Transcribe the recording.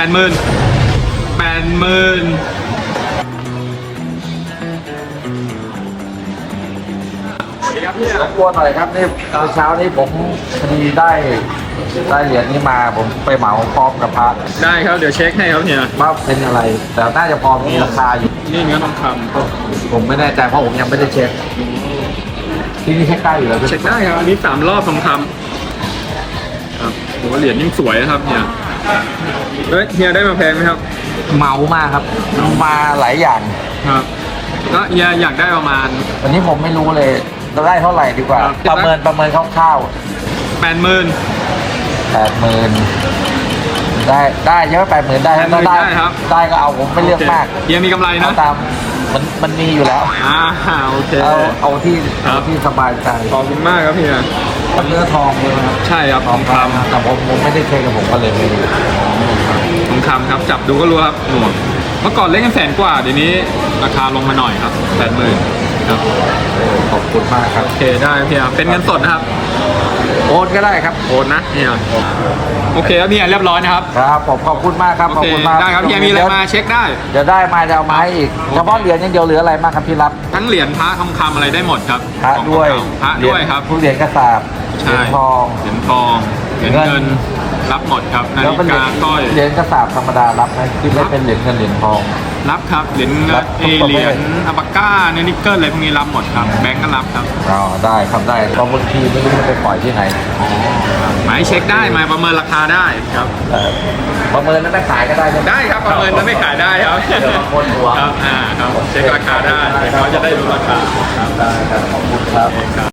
แปดหมื่นแปดหมื่นรบกวนหน่อยครับนี่เมื่อเช้านี้ผมพอดีได้ได้เหรียญนี้มาผมไปเหมาพร้อมกับพระได้ครับ เดี๋ยวเช็คให้ครับเฮียว่าเป็นอะไร แต่น่าจะพอมีราคาอยู่ นี่เนื้อทองคผมไม่แน่ใจเพราะผมยังไม่ได้เช็ค ที่นี่เช็คได้อยู่แล้วำเช็คได้ครับ อันนี้สามรอบทองคำครับผมว่าเหรียญยิ่งสวยนะครับเฮีย เฮ้ยเฮียได้มาแพงไหมครับเหมามาครับ มาหลายอย่าง ครับ แล้วเฮียอยากได้ประมาณ วันนี้ผมไม่รู้เลยจะได้เท่าไหร่ดีกว่า ครับ ประเมินประเมินคร่าวแปดหมื่น ๆแปดหมื่นได้ได้เยอะแปดหมื่นได้80,000ถ้าได้ได้ครับ ได้ก็เอาผมไม่เลือกมากเฮียมีกำไรเอานะ ตาม มันมันมีอยู่แล้ว อ่าโอเค เอาเอาที่ครับ เอาที่สบายใจขอบคุณมากครับเฮียเนื้อทองเลยนะครับใช่ครับทองคแต่ผมผมไม่ได้เช็คกับผมก็เลยไม่รู้ำทองคำครับ จับดูก็รู้ครับหน่วงเมื่อก่อนเล่นกันแสนกว่าเดี๋ยวนี้ราคาลงมาหน่อยครับแปดหมื่นครับขอบคุณมากครับ โอเคได้ครับเฮียเป็นเงินสดนะครับ โอนก็ได้ครับโอนนะเฮียโอเคครับเฮียเรียบร้อยนะครับครับผมขอบคุณมากครับโอขอบเคคุณมากได้ครับเฮียมีอะไรมาเช็คได้ เดี๋ยวได้มาจะเอามาให้อีกเฉพาะเหรียญอย่างเดียวเหลืออะไรบ้างครับพี่รับทั้งเหรียญพระทองคำอะไรได้หมดครับพระของด้วยเก่าพระด้วยครับทุกเหรียญกระสาบเหใช่รียญทอง เหรียญทองเหรียญเงิเงิน นรับหมดครับนาแล้วฬิเป็นเหรียกาญก้อย เหรียญกระสาบธรรมดารับไหมที่ไม่เป็นเหรียญเงินเหรียญทอง รับครับเหรียญรับเอทุกประเภทเหรียญอัปาก้าเนนิกเกิลอะไรพวกนี้รับหมดครับ แบงก์ก็รับครับอ๋อได้ครับได้เพราะบางทีไม่รู้จะไปปล่อยที่ไหนหมายเช็คได้หมายประเมินราคาได้ครับ เออประเมินแล้วไม่ขายก็ได้ใช่ไหม ได้ครับประเมินแล้วไม่ขายได้ครับเดี๋ยวบางคนหัว ครับอ่าครับเช็คราคาได้เขาจะได้รู้ราคาครับ ได้ครับขอบคุณครับ